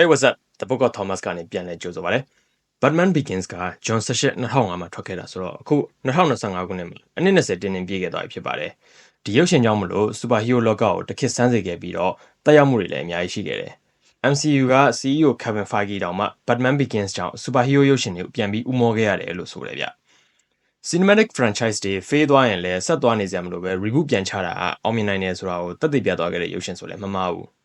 Hey what's up The Book of Thomas ကနေပြန်လဲကြိုဆိုပါရစေ Batman Begins က John 18 2005မှာထွက်ခဲ့တာဆိုတော့အခု2025ခုနှစ်မှာအနည်း20တင်းတင်းပြည့်ခဲ့သွားပြီဖြစ်ပါတယ်ဒီရုပ်ရှင်ကြောင့်မလို့ Superhero လောကကိုတစ်ခေတ်ဆန်းစေခဲ့ပြီးတော့တက်ရောက်မှုတွေလည်းအများကြီးရှိခဲ့တယ် MCU က CEO Kevin Feige တောင်မှ Batman Begins ကြောင့် Superhero ရုပ်ရှင်တွေကိုပြန်ပြီးဥမောခဲ့ရတယ်လို့ဆိုတယ်ဗျ Cinematic franchise တွေ fail သွားရင်လည်းဆက်သွားနေကြမလို့ပဲ reboot ပြန်ချတာအောင်မြင်နိုင်တယ်ဆိုတာကိုသက်သေပြသွားခဲ့တဲ့ရုပ်ရှင်ဆိုလည်းမမှားဘူး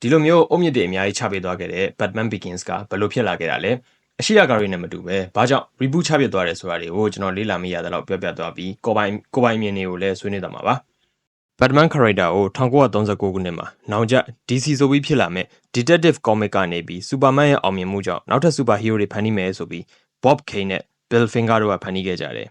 ဒီလိုမျိုးအုတ်မြစ်တွေအများကြီးချပေးသွားခဲ့တဲ့ Batman Begins ကဘယ်လိုဖြစ်လာခဲ့တာလဲအရှိရကားတွေနဲ့မတူပဲဘာကြောင့် reboot ချပြသွားတယ်ဆိုတာတွေကိုကျွန်တော်လေ့လာမိရတဲ့လောက်ပြောပြသွားပြီးကိုပိုင်ကိုပိုင်မြင်တွေကိုလည်းဆွေးနွေးသွားမှာပါ Batman character ကို1939ခုနှစ်မှာနောင်ကျ DC ဆိုပြီးဖြစ်လာမဲ့ Detective Comic ကနေပြီး Superman ရဲ့အောင်မြင်မှုကြောင့်နောက်ထပ် Superhero တွေဖန်တီးမယ်ဆိုပြီး Bob Kane နဲ့ Bill Finger တို့ကဖန်တီးခဲ့ကြတယ်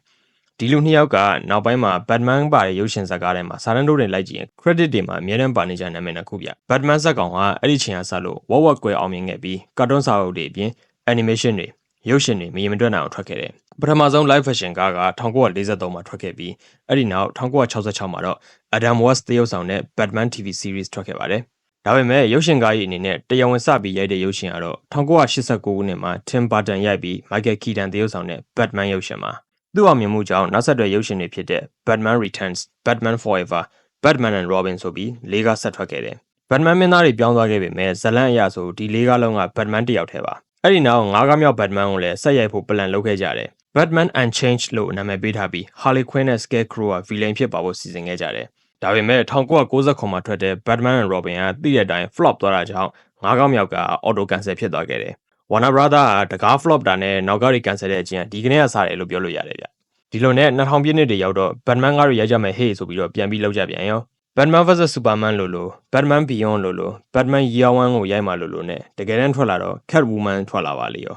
ဒီလူနှစ်ယောက်ကနောက်ပိုင်းမှာ Batman ပါတဲ့ရုပ်ရှင်ဇာတ်ကားထဲမှာစာတန်းတို့တွေလိုက်ကြည့်ရင် credit တွေမှာအများတန်းပါနေကြနာမည်နှစ်ခုပြ Batman ဇာတ်ကောင်ကအဲ့ဒီချိန်ကစလို့ဝက်ဝက်ကွယ်အောင်မြင်ခဲ့ပြီးကာတွန်းစာအုပ်တွေအပြင် animation တွေရုပ်ရှင်တွေမရင်မတွက်နိုင်အောင်ထွက်ခဲ့တယ်ပထမဆုံး live fashion ကားက1943မှာထွက်ခဲ့ပြီးအဲ့ဒီနောက်1966မှာတော့ Adam West တရုပ်ဆောင်တဲ့ Batman TV series ထွက်ခဲ့ပါတယ်ဒါပေမဲ့ရုပ်ရှင်ကားကြီးအနေနဲ့တရားဝင်စပြီးရိုက်တဲ့ရုပ်ရှင်ကတော့1989ခုနှစ်မှာ Tim Burton ရိုက်ပြီး Michael Keaton တရုပ်ဆောင်တဲ့ Batman ရုပ်ရှင်မှာ သူ့အောင်မြင်မှုကြောင့်နောက်ဆက်တွဲရုပ်ရှင်တွေဖြစ်တဲ့ Batman Returns, Batman Forever, Batman and Robin ဆိုပြီးလေးကားဆက်ထွက်ခဲ့တယ်။ Batman မင်းသားတွေပြောင်းသွားခဲ့ပေမဲ့ဇလန်အရာဆိုဒီလေးကားလုံးက Batman တစ်ယောက်တည်းပါ။အဲ့ဒီနောက်ငါးကားမြောက် Batman ကိုလည်းဆက်ရိုက်ဖို့ plan လုပ်ခဲ့ကြတယ်။ Batman Unchanged လို့နာမည်ပေးထားပြီး Harley Quinn နဲ့ Scarecrow က villain ဖြစ်ပါဖို့စီစဉ်ခဲ့ကြတယ်။ဒါပေမဲ့1990မှာထွက်တဲ့ Batman and Robin ကသိတဲ့အတိုင်း flop သွားတာကြောင့်ငါးကားမြောက်က auto cancel ဖြစ်သွားခဲ့တယ်။ Warner Brother ကတကား flop တာနဲ့နောက်ကားတွေ cancel တဲ့အချင်းဒီကနေ့ကစားတယ်လို့ပြောလို့ရတယ်ဗျ။ဒီလိုနဲ့2000ပြည့်နှစ်တွေရောက်တော့ Batman ကားတွေရိုက်ကြမယ်ဟေ့ဆိုပြီးတော့ပြန်ပြီးလောက်ကြပြန်ရော Batman vs Superman လို့လို့ Batman Beyond လို့လို့ Batman Year 1ကိုရိုက်မှလို့လို့နဲ့တကယ်တမ်းထွက်လာတော့ Catwoman ထွက်လာပါလေရော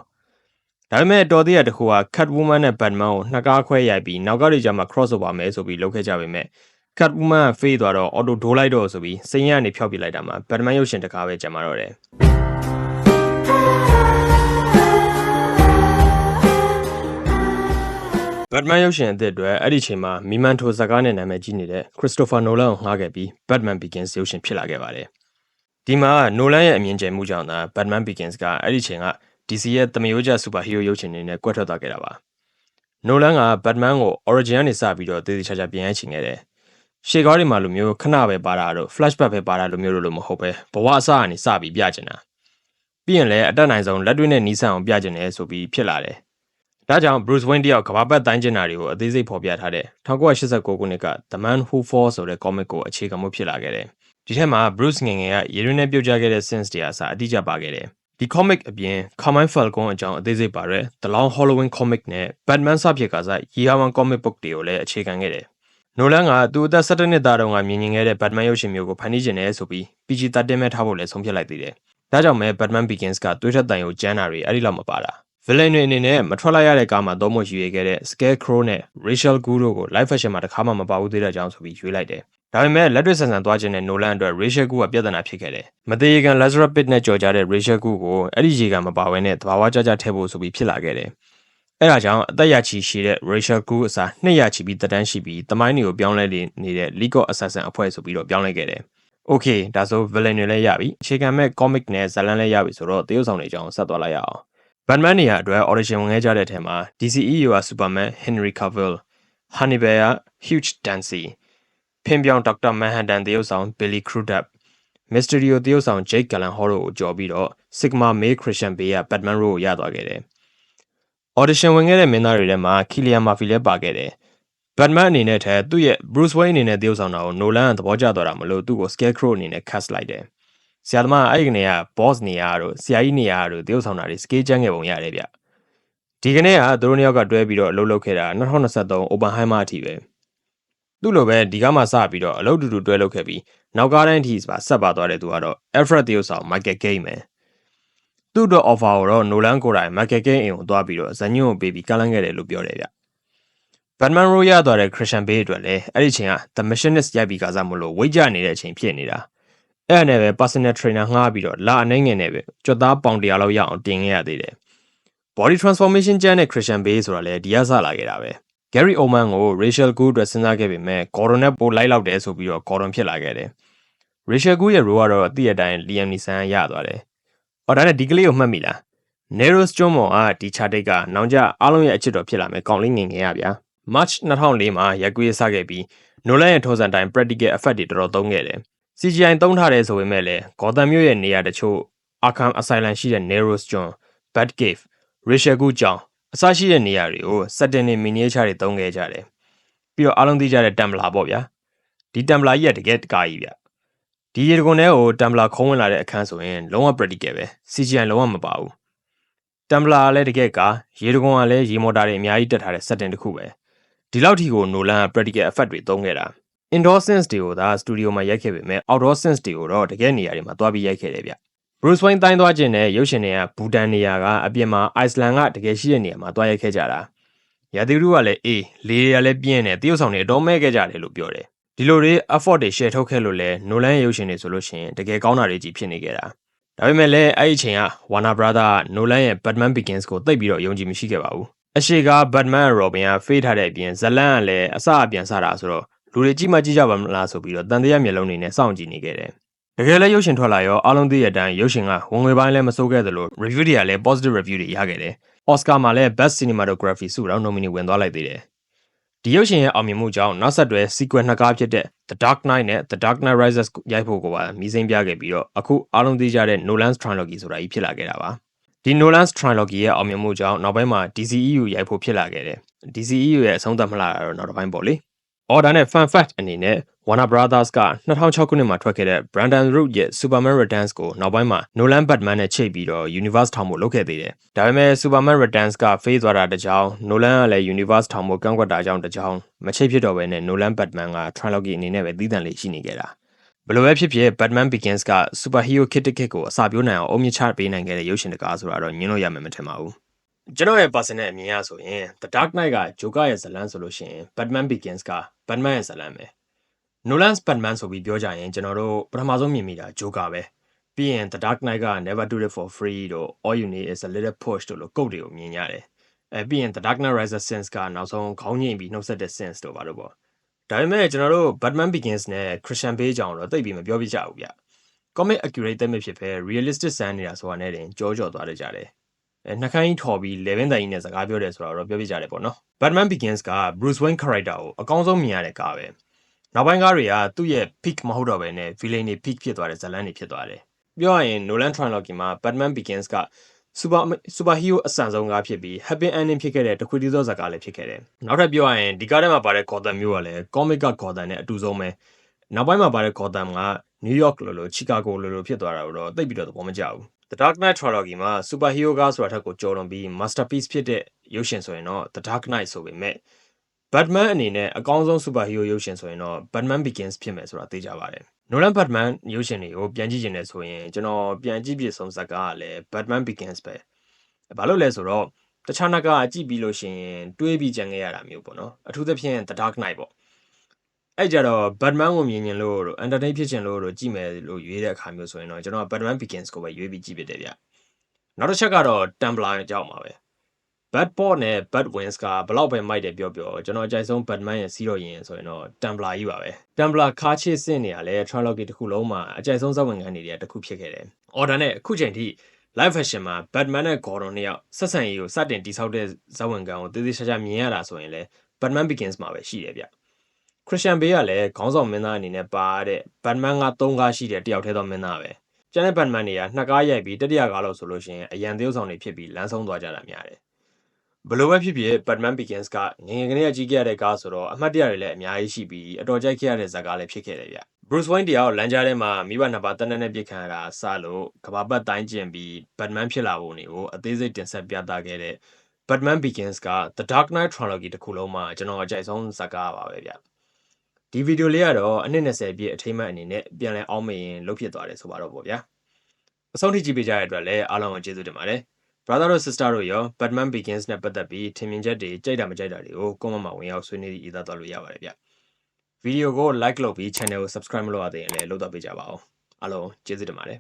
ဒါပေမဲ့တော်သေးရတခုက Catwoman နဲ့ Batman ကိုနှစ်ကားခွဲရိုက်ပြီးနောက်ကတွေကြမှာ crossover မယ်ဆိုပြီးလုပ်ခဲ့ကြပေမဲ့ Catwoman က fade သွားတော့ auto ဒိုးလိုက်တော့ဆိုပြီးစိန်ရကနေဖျောက်ပြလိုက်တာမှာ Batman ရုပ်ရှင်တကားပဲကြံมาတော့တယ် ဘတ်မန်ရုပ်ရှင်အသစ်အတွက်အဲ့ဒီချိန်မှာမီမန်ထိုဇာကားနဲ့နာမည်ကြီးနေတဲ့ခရစ်စတိုဖာနိုလန်ကိုငှားခဲ့ပြီး Batman Begins ရုပ်ရှင်ဖြစ်လာခဲ့ပါတယ်။ဒီမှာနိုလန်ရဲ့အမြင်ကျယ်မှုကြောင့်သာ Batman Begins ကအဲ့ဒီချိန်က DC ရဲ့သမယိုးကျစူပါဟီးရိုးရုပ်ရှင်တွေနဲ့ကွက်ထွက်သွားခဲ့တာပါ။နိုလန်က Batman ကို Origin ကနေစပြီးတော့တည်တည်ချာချာပြန်ရိုက်ချင်ခဲ့တယ်။ရှေ့ကားတွေမှာလိုမျိုးခဏပဲပါတာတို့ flashback ပဲပါတာလိုမျိုးလိုမဟုတ်ပဲဘဝအစကနေစပြီးပြချင်တာ။ပြီးရင်လည်းအတက်နိုင်ဆုံးလက်တွေ့နဲ့နီးစပ်အောင်ပြချင်တယ်ဆိုပြီးဖြစ်လာတယ်။ ဒါကြောင့် Bruce Wayne တယောက်ကဘာပတ်တိုင်းကျင်တာတွေကိုအသေးစိတ်ဖော်ပြထားတဲ့1989ခုနှစ်က The Man Who Falls ဆိုတဲ့ comic ကိုအခြေခံမှုဖြစ်လာခဲ့တယ်။ဒီထက်မှာ Bruce ငယ်ငယ်ကရေရင်းနဲ့ပြုတ်ကျခဲ့တဲ့ scenes တွေအစားအတိအကျပါခဲ့တယ်။ဒီ comic အပြင် Carmine Falcon အကြောင်းအသေးစိတ်ပါတဲ့ The Long Halloween comic နဲ့ Batman စဖြစ်ကစား Year One comic book တွေကိုလည်းအခြေခံခဲ့တယ်။နိုလန်ကသူအသက်17နှစ်သားတုန်းကမြင်မြင်ခဲ့တဲ့ Batman ရုပ်ရှင်မျိုးကိုဖန်တီးခြင်းနဲ့ဆိုပြီး PG-13 မဲ့ထားဖို့လည်းဆုံးဖြတ်လိုက်သေးတယ်။ဒါကြောင့်မဲ Batman Begins ကတွေးထက်တန်ရုံကျန်းတာတွေအဲ့ဒီလောက်မပါတာ။ villain တွေအနေနဲ့မထွက်လိုက်ရတဲ့ကားမှာသုံးဖို့ရွေးခဲ့တဲ့ Scarecrow နဲ့ Rachel Gould တို့ကို live fashion မှာတစ်ခါမှမပါဘူးသေးတဲ့အကြောင်းဆိုပြီးရွေးလိုက်တယ်။ဒါပေမဲ့လက်တွေ့ဆန်ဆန်သွားခြင်းနဲ့ Nolan အတွက် Rachel Gould ကပြဿနာဖြစ်ခဲ့တယ်။မသေးကန် Lazarus Pit နဲ့ကြော်ကြတဲ့ Rachel Gould ကိုအဲ့ဒီရေကန်မပါဘဲနဲ့တဘာဝကြကြထည့်ဖို့ဆိုပြီးဖြစ်လာခဲ့တယ်။အဲဒါကြောင့်အသက်ရချီရှိတဲ့ Rachel Gould အစားနှစ်ရချီပြီးတတန်းရှိပြီးတမိုင်းတွေကိုပြောင်းလဲနေတဲ့ League of Assassins အဖွဲ့ဆိုပြီးတော့ပြောင်းလဲခဲ့တယ်။ Okay ဒါဆို villain တွေလည်းရပြီ။အခြေခံမဲ့ comic နဲ့ဇာတ်လမ်းလည်းရပြီဆိုတော့တရုပ်ဆောင်တွေအကြောင်းဆက်သွားလိုက်ရအောင် ဘတ်မန်နေရာအတွက် audition ဝင်ခဲ့ကြတဲ့ထဲမှာ DCEU က Superman Henry Cavill, Hannibal က Hugh Dancy, ဖင်ပြောင် Dr. Manhattan တရုပ်ဆောင် Billy Crudup, Mysterio တရုပ်ဆောင် Jake Gyllenhaal တို့ကိုကြော်ပြီးတော့ Sigma May Christian Bale က Batman role ကိုရသွားခဲ့တယ်။ audition ဝင်ခဲ့တဲ့မင်းသားတွေထဲမှာ Cillian Murphy လည်းပါခဲ့တယ်။ Batman အနေနဲ့ထက်သူ့ရဲ့ Bruce Wayne အနေနဲ့တရုပ်ဆောင်တာကို Nolan ကသဘောကျသွားတာမလို့သူ့ကို Scarecrow အနေနဲ့ cast လိုက်တယ်။ ဆရာသမားအဲ့ဒီကနေက boss နေရာတို့ဆရာကြီးနေရာတို့တရုပ်ဆောင်တာတွေ scale ကျန်းခဲ့ပုံရတယ်ဗျဒီကနေ့ကသူတို့နှစ်ယောက်ကတွဲပြီးတော့အလုပ်လုပ်ခဲ့တာ2023 Oppenheimer အထိပဲသူ့လိုပဲဒီကမှစပြီးတော့အလုပ်တူတူတွဲလုပ်ခဲ့ပြီးနောက်ကားတိုင်းအထိပါဆက်ပါသွားတဲ့သူကတော့ Alfred တရုပ်ဆောင် Michael Caine ပဲသူ့အတွက် offer ကိုတော့ Nolan ကိုယ်တိုင် Michael Caine အိမ်ကိုသွားပြီးတော့ဇညွန့်ကိုပေးပြီးကမ်းလှမ်းခဲ့တယ်လို့ပြောတယ်ဗျ Batman role ရသွားတဲ့ Christian Bale အတွက်လည်းအဲ့ဒီချိန်က The Machinist ရိုက်ပြီးကစားမလို့ဝိတ်ကြနေတဲ့အချိန်ဖြစ်နေတာ။ အဲ့ဒါနဲ့ပဲ personal trainer ငှားပြီးတော့လာအနေငယ်နဲ့ပဲကြွသားပေါင်တရာလောက်ရအောင်တင်ခဲ့ရသေးတယ် body transformation ကျန်းတဲ့ Christian Bale ဆိုတာလည်းဒီရဆလာခဲ့တာပဲ Gary Oldman ကို Rachel Gould အတွက်စဉ်းစားခဲ့ပေမဲ့ Gordon နဲ့ပိုလိုက်လောက်တယ်ဆိုပြီးတော့ Gordon ဖြစ်လာခဲ့တယ် Rachel Gould ရဲ့ role ကတော့အတိအတိုင်း Liam Neeson ရသွားတယ်အော်ဒါနဲ့ဒီကလေးကိုမှတ်မိလား Neros ကျွန်းပေါ်ကဒီ chart ကနောင်ကြအားလုံးရဲ့အချစ်တော်ဖြစ်လာမယ်ကောင်းလေးငင်ငယ်ရဗျာ March 2004မှာရက်ကွေးစခဲ့ပြီး Nolan ရဲ့ထုံးစံတိုင်း practical effect တွေတော်တော်သုံးခဲ့တယ် CGI သုံးထားတယ်ဆိုပေမဲ့လည်း Gotham မြို့ရဲ့နေရာတချို့ Arkham Asylum ရှိတဲ့ Neros ကျွန်း Batcave Rachel ကူကျောင်းအစရှိတဲ့နေရာတွေကို setting တွေ miniature တွေသုံးခဲ့ကြတယ်ပြီးတော့အားလုံးသိကြတဲ့ Templar ပေါ့ဗျာဒီ Templar ကြီးကတကယ်တကားကြီးဗျဒီရေတကွန်ထဲကို Templar ခုံးဝင်လာတဲ့အခန်းဆိုရင်လုံးဝ practical ပဲ CGI လုံးဝမပါဘူး Templar ကလည်းတကယ်ကရေတကွန်ကလည်းရေမော်တာတွေအများကြီးတက်ထားတဲ့ setting တစ်ခုပဲဒီလောက်ထိကို Nolan က practical effect တွေသုံးခဲ့တာ indoor scenes တွေကိုသာ studio မှာရိုက်ခဲ့ပေမဲ့ outdoor scenes တွေကိုတော့တကယ်နေရာတွေမှာတွားပြီးရိုက်ခဲ့တယ်ဗျ Bruce Wayne တိုင်းသွားခြင်းနဲ့ရုပ်ရှင်တွေကဘူတန်နေရာကအပြင်မှာ Iceland ကတကယ်ရှိတဲ့နေရာမှာတွားရိုက်ခဲ့ကြတာရာသီဥတုကလည်းအေးလေတွေကလည်းပြင်းတယ်တရုတ်ဆောင်တွေအတော်မဲခဲ့ကြတယ်လို့ပြောတယ်ဒီလိုတွေ effort တွေ share ထုတ်ခဲ့လို့လဲ Nolan ရဲ့ရုပ်ရှင်တွေဆိုလို့ရှိရင်တကယ်ကောင်းတာတွေကြီးဖြစ်နေခဲ့တာဒါပေမဲ့လည်းအဲ့ဒီအချိန်က Warner Brother က Nolan ရဲ့ Batman Begins ကိုသိပ်ပြီးတော့ယုံကြည်မရှိခဲ့ပါဘူးအရှိက Batman နဲ့ Robin က fade ထားတဲ့အပြင်ဇလန်ကလည်းအစအပြန်စတာဆိုတော့ လူတွေကြည့်မှကြည့်ကြပါမလားဆိုပြီးတော့တန်တရားမျက်လုံးတွေနဲ့စောင့်ကြည့်နေခဲ့တယ်တကယ်လည်းရုပ်ရှင်ထွက်လာရောအားလုံးသိတဲ့အတိုင်းရုပ်ရှင်ကဝင်ငွေပိုင်းလည်းမစိုးခဲ့သလို review တွေကလည်း positive review တွေရခဲ့တယ်။ Oscar မှာလည်း Best Cinematography ဆုတောင် nominee ဝင်သွားလိုက်သေးတယ်။ဒီရုပ်ရှင်ရဲ့အောင်မြင်မှုကြောင့်နောက်ဆက်တွဲ sequel နှစ်ကားဖြစ်တဲ့ The Dark Knight နဲ့ The Dark Knight Rises ရိုက်ဖို့ကိုပါမြည်စိမ့်ပြခဲ့ပြီးတော့အခုအားလုံးသိကြတဲ့ Nolan's Trilogy ဆိုတာကြီးဖြစ်လာခဲ့တာပါ။ဒီ Nolan's Trilogy ရဲ့အောင်မြင်မှုကြောင့်နောက်ပိုင်းမှာ DCEU ရိုက်ဖို့ဖြစ်လာခဲ့တယ်။ DCEU ရဲ့အဆုံးသတ်မလာတာတော့နောက်တစ်ပိုင်းပေါ့လေ။ order နဲ့ fun fact အနေနဲ့ Warner Brothers က2006ခုနှစ်မှာထွက်ခဲ့တဲ့ Brandon Root ရဲ့ Superman Returns ကိုနောက်ပိုင်းမှာ Nolan Batman နဲ့ချိတ်ပြီးတော့ Universe ထောင်ဖို့လုပ်ခဲ့သေးတယ်။ဒါပေမဲ့ Superman Returns က fail သွားတာတစ်ကြောင်း Nolan ကလည်း Universe ထောင်ဖို့ကန့်ကွက်တာကြောင့်တစ်ကြောင်းမချိတ်ဖြစ်တော့ဘဲနဲ့ Nolan Batman က trilogy အနေနဲ့ပဲသီးသန့်လေးရှိနေခဲ့တာ။ဘယ်လိုပဲဖြစ်ဖြစ် Batman Begins က superhero kit ticket ကိုအစာပြိုးနိုင်အောင်အုံမြင့်ချပေးနိုင်ခဲ့တဲ့ရုပ်ရှင်တကားဆိုတာတော့ညင်းလို့ရမယ်မထင်ပါဘူး။ ကျွန်တော်ရဲ့ personal အမြင်အရဆိုရင် The Dark Knight က Joker ရဲ့ဇာတ်လမ်းဆိုလို့ရှိရင် Batman Begins က Batman ရဲ့ဇာတ်လမ်းပဲ။ Nolan's Batman ဆိုပြီးပြောကြရင်ကျွန်တော်တို့ပထမဆုံးမြင်မိတာ Joker ပဲ။ပြီးရင် The Dark Knight က Never Do It For Free တို့ All You Need Is a Little Push တို့လိုကုတ်တွေကိုမြင်ရတယ်။အဲပြီးရင် The Dark Knight Rises Sins ကနောက်ဆုံးခေါင်းငိမ့်ပြီးနှုတ်ဆက်တဲ့ Sins တို့ပါတော့ပေါ့။ဒါပေမဲ့ကျွန်တော်တို့ Batman Begins နဲ့ Christian Bale ကြောင့်တော့သိပ်ပြီးမပြောပြကြဘူးဗျ။ comic accurate သိပ်မဖြစ်ဘဲ realistic ဆန်းနေတာဆိုတာနဲ့တင်ကြောကြောသွားကြတယ်။အဲ နှခမ်းကြီးထော်ပြီး level တိုင်ကြီးနဲ့စကားပြောတယ်ဆိုတာတော့ပြောပြကြတယ်ပေါ့နော်။ Batman Begins က Bruce Wayne character ကိုအကောင်းဆုံးမြင်ရတဲ့ကားပဲ။နောက်ပိုင်းကားတွေကသူ့ရဲ့ peak မဟုတ်တော့ဘဲနဲ့ villain တွေ peak ဖြစ်သွားတဲ့ဇာတ်လမ်းတွေဖြစ်သွားတယ်။ပြောရရင် Nolan trilogy မှာ Batman Begins က super super hero အဆန်ဆုံးကားဖြစ်ပြီး happy ending ဖြစ်ခဲ့တဲ့တခွေတီးသောဇာတ်ကားလည်းဖြစ်ခဲ့တယ်။နောက်ထပ်ပြောရရင်ဒီကားထဲမှာပါတဲ့ Gotham မျိုးကလည်း comic က Gotham နဲ့အတူဆုံးပဲ။နောက်ပိုင်းမှာပါတဲ့ Gotham က New York လိုလို Chicago လိုလိုဖြစ်သွားတာတော့သိပ်ပြီးတော့သဘောမကျဘူး။ The Dark Knight trilogy မှာ super hero ကားဆိုတာထက်ကိုကျော်လွန်ပြီး masterpiece ဖြစ်တဲ့ရုပ်ရှင်ဆိုရင်တော့ The Dark Knight ဆိုပေမဲ့ Batman အနေနဲ့အကောင်းဆုံး super hero ရုပ်ရှင်ဆိုရင်တော့ Batman Begins ဖြစ်မယ်ဆိုတာသိကြပါတယ်။ Nolan Batman ရုပ်ရှင်တွေကိုပြန်ကြည့်ကျင်တယ်ဆိုရင်ကျွန်တော်ပြန်ကြည့်ပြဆုံးဇာတ်ကားကလည်း Batman Begins ပဲ။ဘာလို့လဲဆိုတော့တခြားနှစ်ကားကြည့်ပြီးလို့ရှိရင်တွေးပြီးကြံခဲ့ရတာမျိုးပေါ့နော်။အထူးသဖြင့် The Dark Knight ပေါ့။ အဲ့ကြတော့ Batman ကိုမြင်ရင်လို့ entertain ဖြစ်ချင်လို့လို့ကြည့်မယ်လို့ရွေးတဲ့အခါမျိုးဆိုရင်တော့ကျွန်တော် Batman Begins ကိုပဲရွေးပြီးကြည့်ပြတယ်ဗျ။နောက်တစ်ချက်ကတော့ Templar အကြောင်းပါပဲ။ Batport နဲ့ Batwings ကဘလောက်ပဲမိုက်တယ်ပြောပြောကျွန်တော်အကြိုက်ဆုံး Batman ရဲ့စီးတော့ရင်ဆိုရင်တော့ Templar ကြီးပါပဲ Templar ခါချစ်စင့်နေရလဲ trilogy တစ်ခုလုံးမှာအကြိုက်ဆုံးဇာတ်ဝင်ခန်းတွေတည်းတစ်ခုဖြစ်ခဲ့တယ်။ order နဲ့အခုချိန်ထိ live fashion မှာ Batman နဲ့ Gordon နှစ်ယောက်ဆက်ဆံရေးကိုစတင်တိဆောက်တဲ့ဇာတ်ဝင်ခန်းကိုတည်တည်ချာချာမြင်ရတာဆိုရင်လဲ Batman Begins မှာပဲရှိတယ်ဗျ။ Christian Bale ကလည်း ခေါင်းဆောင်မင်းသားအနေနဲ့ပါတဲ့ Batman က3ကားရှိတဲ့ တယောက်တည်းသော မင်းသားပဲ။ကျန်တဲ့ Batman တွေကနှစ်ကားရိုက်ပြီး တတိယကားလို့ဆိုလို့ရှိရင် အရန်သရုပ်ဆောင်တွေဖြစ်ပြီး လမ်းဆုံးသွားကြတာများတယ်ဘလို့ပဲဖြစ်ဖြစ် Batman Begins ကငငယ်ကလေးက ကြီးခဲ့ရတဲ့ကားဆိုတော့ အမှတ်တရတွေလည်း အများကြီးရှိပြီး အတော်ကြိုက်ခဲ့ရတဲ့ဇာတ်ကားလည်း ဖြစ်ခဲ့တယ်ဗျ Bruce Wayne တယောက် လမ်းကြားထဲမှာ မိဘနှစ်ပါးတနက်နဲ့ပြစ်ခံရတာစလို့ကဘာပတ်တိုင်းကျင်ပြီး Batman ဖြစ်လာပုံတွေကို အသေးစိတ်တင်ဆက်ပြသခဲ့တဲ့ Batman Begins က The Dark Knight Trilogy တစ်ခုလုံးမှာ ကျွန်တော်အကြိုက်ဆုံးဇာတ်ကားပါပဲဗျ ဒီဗီဒီယိုလေးကတော့အနှစ်20ပြည့်အထိမ်းအမှတ်အနေနဲ့ပြန်လည်အောင်းမရင်လုပ်ဖြစ်သွားတယ်ဆိုပါတော့ပေါ့ဗျာအဆုံးထိကြည့်ပေးကြတဲ့အတွက်လည်းအားလုံးကိုကျေးဇူးတင်ပါတယ် brother တို့ sister တို့ရော Batman Begins နဲ့ပတ်သက်ပြီးထင်မြင်ချက်တွေကြိုက်တာမကြိုက်တာတွေကို comment မှာဝင်ရောက်ဆွေးနွေးရေးသားသွားလို့ရပါတယ်ဗျဗီဒီယိုကို like လုပ်ပြီး channel ကို subscribe မလုပ်ရသေးရင်လည်းလုပ်တော့ပေးကြပါဦးအားလုံးကျေးဇူးတင်ပါတယ်